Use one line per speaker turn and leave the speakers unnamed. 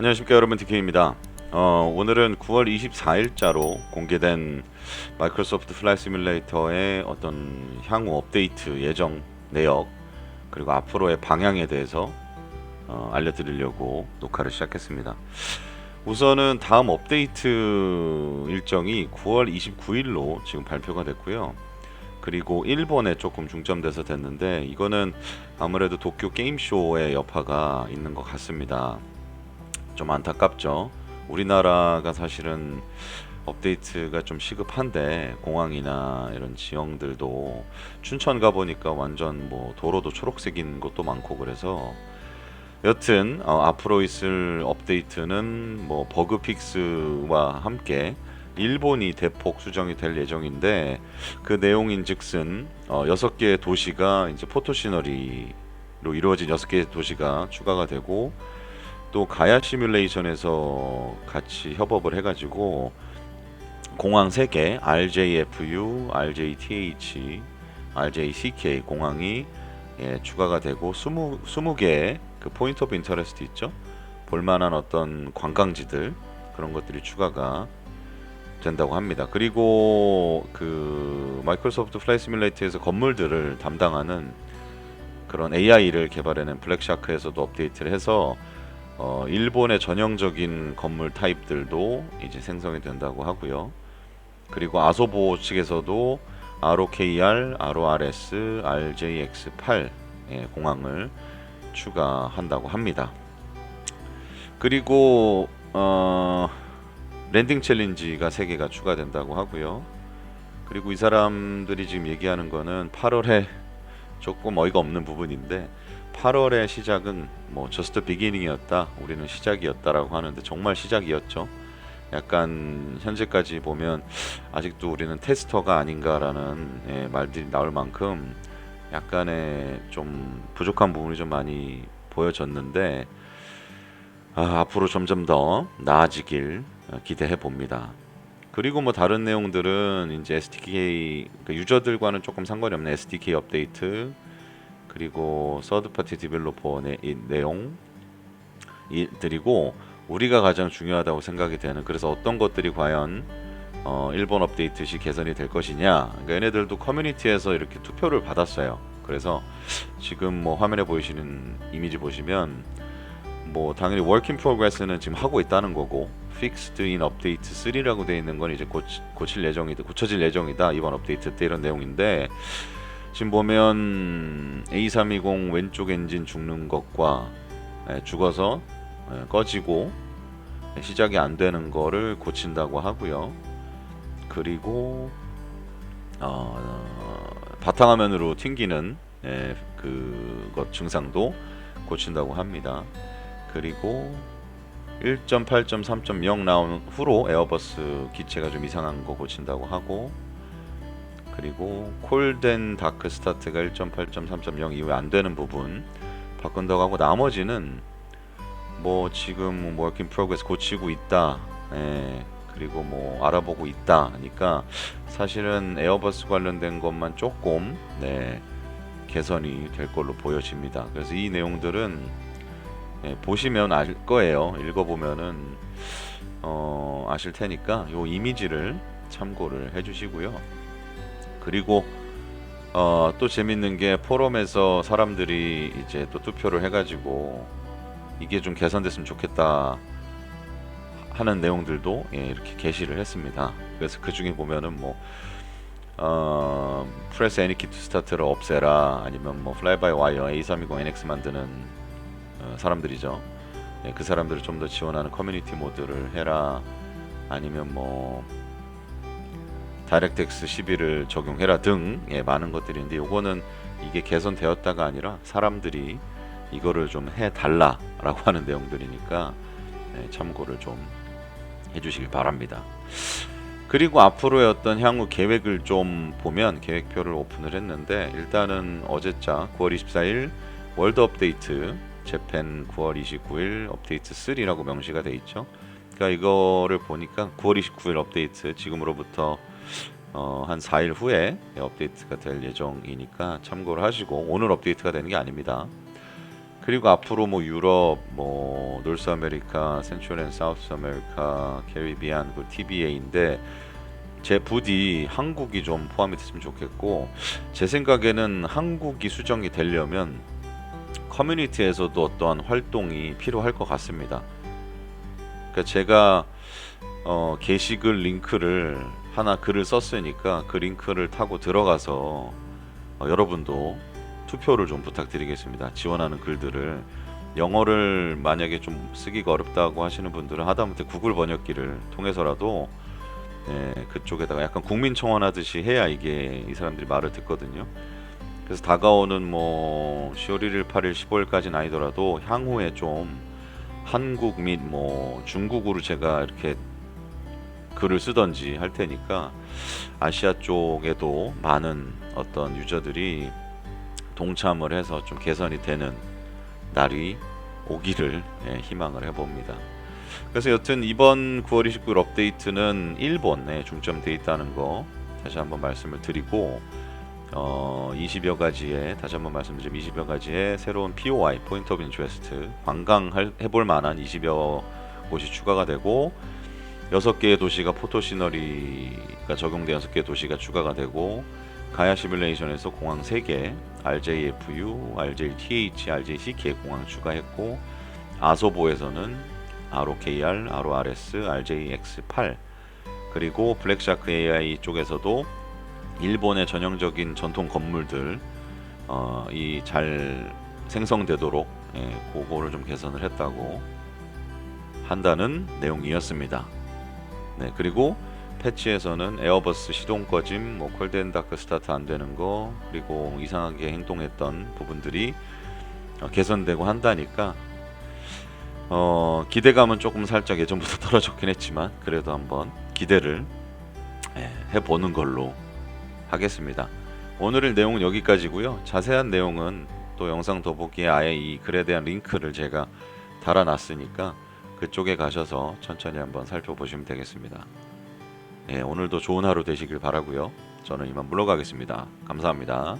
안녕하십니까 여러분 DK입니다. 어, 오늘은 9월 24일자로 공개된 마이크로소프트 플라이 시뮬레이터의 어떤 향후 업데이트 예정 내역 그리고 앞으로의 방향에 대해서 어, 알려드리려고 녹화를 시작했습니다. 우선은 다음 업데이트 일정이 9월 29일로 지금 발표가 됐고요. 그리고 일본에 조금 중점돼서 됐는데 이거는 아무래도 도쿄 게임쇼의 여파가 있는 것 같습니다. 좀 안타깝죠. 우리나라가 사실은 업데이트가 좀 시급한데 공항이나 이런 지형들도 춘천 가 보니까 완전 뭐 도로도 초록색인 것도 많고 그래서 여튼 어, 앞으로 있을 업데이트는 뭐 버그 픽스와 함께 일본이 대폭 수정이 될 예정인데 그 내용인즉슨 어, 6개의 도시가 이제 포토 시너리로 이루어진 6개의 도시가 추가가 되고 또 가야 시뮬레이션에서 같이 협업을 해가지고 공항 3개 RJFU, RJTH, RJCK 공항이 예, 추가가 되고 20, 20개의 그 포인트 오브 인터레스트 있죠 볼만한 어떤 관광지들 그런 것들이 추가가 된다고 합니다. 그리고 그 마이크로소프트 플라이 시뮬레이터에서 건물들을 담당하는 그런 AI를 개발해낸 블랙샤크에서도 업데이트를 해서 어, 일본의 전형적인 건물 타입들도 이제 생성이 된다고 하고요. 그리고 아소보 측에서도 ROKR, RORS, RJX8 예, 공항을 추가한다고 합니다. 그리고 어, 랜딩 챌린지가 3개가 추가된다고 하고요. 그리고 이 사람들이 지금 얘기하는 거는 8월에 조금 어이가 없는 부분인데 8월의 시작은 뭐 저스트 비기닝이었다. 우리는 시작이었다라고 하는데 정말 시작이었죠. 약간 현재까지 보면 아직도 우리는 테스터가 아닌가라는 예, 말들이 나올 만큼 약간의 좀 부족한 부분이 좀 많이 보여졌는데 아, 앞으로 점점 더 나아지길 기대해 봅니다. 그리고 뭐 다른 내용들은 이제 SDK 그 유저들과는 조금 상관이 없는 SDK 업데이트 그리고 서드 파티 디벨로퍼 내, 이 내용 이들이고 우리가 가장 중요하다고 생각이 되는 그래서 어떤 것들이 과연 어, 일본 업데이트 시 개선이 될 것이냐. 그러니까 얘네들도 커뮤니티에서 이렇게 투표를 받았어요. 그래서 지금 뭐 화면에 보이시는 이미지 보시면 뭐 당연히 워킹 프로그레스는 지금 하고 있다는 거고 픽스드 인 업데이트 3라고 되어 있는 건 이제 고치, 고칠 예정이다 고쳐질 예정이다 이번 업데이트 때 이런 내용인데 지금 보면 A320 왼쪽 엔진 죽는 것과 예, 죽어서 예, 꺼지고 시작이 안 되는 거를 고친다고 하고요. 그리고 어, 바탕화면으로 튕기는 예, 그것 증상도 고친다고 합니다. 그리고 1.8.3.0 나온 후로 에어버스 기체가 좀 이상한 거 고친다고 하고 그리고 콜덴 다크 스타트가 1.8.3.0 이후에 안 되는 부분 바꾼다고 하고 나머지는 뭐 지금 뭐 워킹 프로그레스 고치고 있다. 예. 그리고 뭐 알아보고 있다. 하니까 사실은 에어버스 관련된 것만 조금 네. 개선이 될 걸로 보여집니다. 그래서 이 내용들은 예, 보시면 알 거예요. 읽어보면은 어, 아실 테니까 요 이미지를 참고를 해주시고요. 그리고 어, 또 재밌는 게 포럼에서 사람들이 이제 또 투표를 해가지고 이게 좀 개선됐으면 좋겠다 하는 내용들도 예, 이렇게 게시를 했습니다. 그래서 그 중에 보면은 뭐 어, 프레스 애니키 투 스타트를 없애라 아니면 뭐 플라이 바이 와이어 A320 NX 만드는 어, 사람들이죠. 예, 그 사람들을 좀 더 지원하는 커뮤니티 모드를 해라 아니면 뭐 다이렉트X 11을 적용해라 등 예, 많은 것들이 있는데 요거는 이게 개선되었다가 아니라 사람들이 이거를 좀 해달라라고 하는 내용들이니까 예, 참고를 좀 해주시길 바랍니다. 그리고 앞으로의 어떤 향후 계획을 좀 보면 계획표를 오픈을 했는데 일단은 어제자 9월 24일 월드 업데이트 재팬 9월 29일 업데이트 3라고 명시가 돼 있죠. 그러니까 이거를 보니까 9월 29일 업데이트 지금으로부터 어, 한 4일 후에 업데이트가 될 예정이니까 참고를 하시고 오늘 업데이트가 되는 게 아닙니다. 그리고 앞으로 뭐 유럽, 뭐 노스 아메리카, 센트럴 앤 사우스 아메리카, 캐리비안, 그 TBA인데 제 부디 한국이 좀 포함이 됐으면 좋겠고 제 생각에는 한국이 수정이 되려면 커뮤니티에서도 어떠한 활동이 필요할 것 같습니다. 그러니까 제가 어, 게시글 링크를 하나 글을 썼으니까 그 링크를 타고 들어가서 어, 여러분도 투표를 좀 부탁드리겠습니다. 지원하는 글들을 영어를 만약에 좀 쓰기가 어렵다고 하시는 분들은 하다못해 구글 번역기를 통해서라도 네, 그쪽에다가 약간 국민 청원 하듯이 해야 이게 이 사람들이 말을 듣거든요. 그래서 다가오는 뭐 10월 1일, 8일, 15일까지는 아니더라도 향후에 좀 한국 및 뭐 중국으로 제가 이렇게 글을 쓰던지 할 테니까 아시아 쪽에도 많은 어떤 유저들이 동참을 해서 좀 개선이 되는 날이 오기를 예, 희망을 해봅니다. 그래서 여튼 이번 9월 29일 업데이트는 일본에 중점돼 있다는 거 다시 한번 말씀을 드리고 어 20여 가지의 다시 한번 말씀드리면 20여 가지의 새로운 POI 포인트 오브 인트레스트 관광 해볼 만한 20여 곳이 추가가 되고 여섯 개의 도시가 포토 시너리가 적용된 여섯 개의 도시가 추가가 되고 가야 시뮬레이션에서 공항 3개 RJFU, RJTH, RJCK 공항 추가했고 아소보에서는 ROKR, RORS, RJX8 그리고 블랙샤크 AI 쪽에서도 일본의 전형적인 전통 건물들 어, 이 잘 생성되도록 예, 그거를 좀 개선을 했다고 한다는 내용이었습니다. 네 그리고 패치에서는 에어버스 시동 꺼짐, 뭐 콜드앤다크 스타트 안 되는 거 그리고 이상하게 행동했던 부분들이 어, 개선되고 한다니까 어, 기대감은 조금 살짝 예전부터 떨어졌긴 했지만 그래도 한번 기대를 예, 해보는 걸로 하겠습니다. 오늘의 내용은 여기까지고요. 자세한 내용은 또 영상 더보기에 아예 이 글에 대한 링크를 제가 달아놨으니까 그쪽에 가셔서 천천히 한번 살펴보시면 되겠습니다. 예, 오늘도 좋은 하루 되시길 바라고요. 저는 이만 물러가겠습니다. 감사합니다.